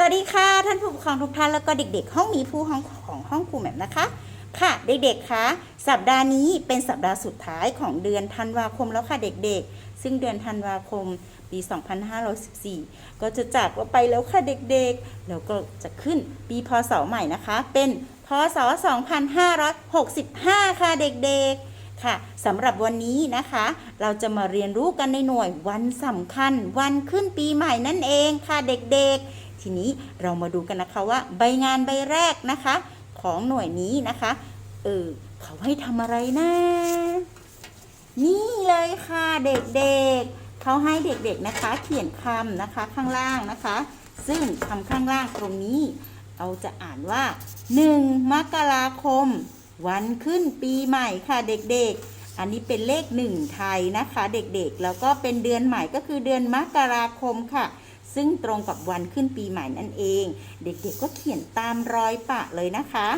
สวัสดีค่ะ ท่านผู้ปกครองทุกท่านแล้วก็เด็กๆ ห้องมีผู้ห้องของห้องครูแหม่มนะคะ ค่ะเด็กๆคะสัปดาห์นี้เป็นสัปดาห์สุดท้ายของเดือนธันวาคมแล้วค่ะเด็กๆ ซึ่งเดือนธันวาคมปี 2514 ก็จะจากเราไปแล้วค่ะเด็กๆ แล้วก็จะขึ้นปีพศใหม่นะคะ เป็นพศ 2565 ค่ะเด็กๆ ค่ะสำหรับวันนี้นะคะ เราจะมาเรียนรู้กันในหน่วยวันสำคัญ วันขึ้นปีใหม่นั่นเองค่ะเด็กๆ ทีนี้เรามาดูกันนะคะว่า ใบงานใบแรกนะคะ ของหน่วยนี้นะคะเออเขาให้ทำอะไรนะ นี่เลยค่ะเด็กๆเขาให้เด็กๆนะคะ เขียนคำนะคะข้างล่างนะคะ ซึ่งคำข้างล่างตรงนี้เราจะอ่านว่า 1 มกราคม วันขึ้นปีใหม่ค่ะเด็กๆ อันนี้เป็นเลขหนึ่งไทยนะคะ เด็กๆ แล้วก็เป็นเดือนใหม่ก็คือเดือนมกราคมค่ะ ซึ่งตรงกับวันขึ้นปีใหม่นั่นเอง เด็กๆก็เขียนตามรอยปะเลยนะคะ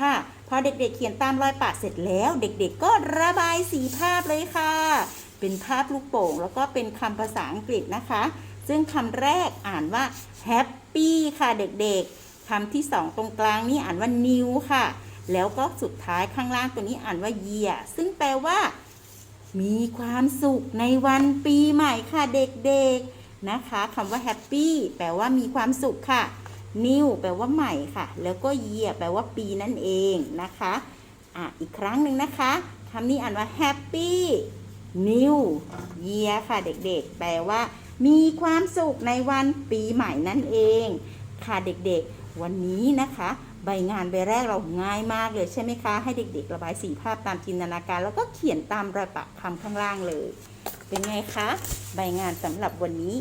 ค่ะพอเด็กๆเขียนตามรอยปะเสร็จแล้ว เด็กๆก็ระบายสีภาพเลยค่ะ เป็นภาพลูกโป่ง แล้วก็เป็นคำภาษาอังกฤษนะคะ ซึ่งคำแรกอ่านว่า happy ค่ะเด็กๆคำที่สองตรงกลางนี่อ่านว่า new ค่ะ แล้วก็สุดท้ายข้างล่างตัวนี้อ่านว่า year ซึ่งแปลว่า มีความสุขในวันปีใหม่ค่ะเด็กๆ นะคะคำว่า happy แปลว่ามีความสุขค่ะ new แปลว่าใหม่ค่ะ แล้วก็ year แปลว่าปีนั่นเองนะคะอะอีกครั้งหนึ่งนะคะคำนี้อ่านว่า happy new year ค่ะ เด็กๆ แปลว่า มีความสุขในวันปีใหม่นั่นเอง ค่ะเด็กๆ วันนี้นะคะ ใบงานใบแรกเราง่ายมากเลยใช่ไหมคะ ให้เด็กๆ ระบายสีภาพตามจินตนาการ แล้วก็เขียนตามรอยปะคำข้างล่างเลย เป็นไงคะ ใบงานสำหรับวันนี้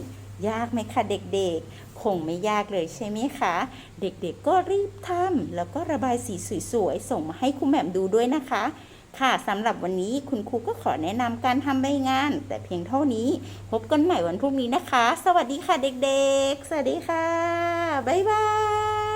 ยากไหมคะเด็กๆ คงไม่ยากเลยใช่ไหมคะ เด็กๆก็รีบทำแล้วก็ระบายสีสวยๆ ส่งมาให้ครูแหม่มดูด้วยนะคะ ค่ะสำหรับวันนี้คุณครูก็ขอแนะนำการทำใบงาน แต่เพียงเท่านี้ พบกันใหม่วันพรุ่งนี้นะคะ สวัสดีค่ะเด็กๆ สวัสดีค่ะ บ๊ายบาย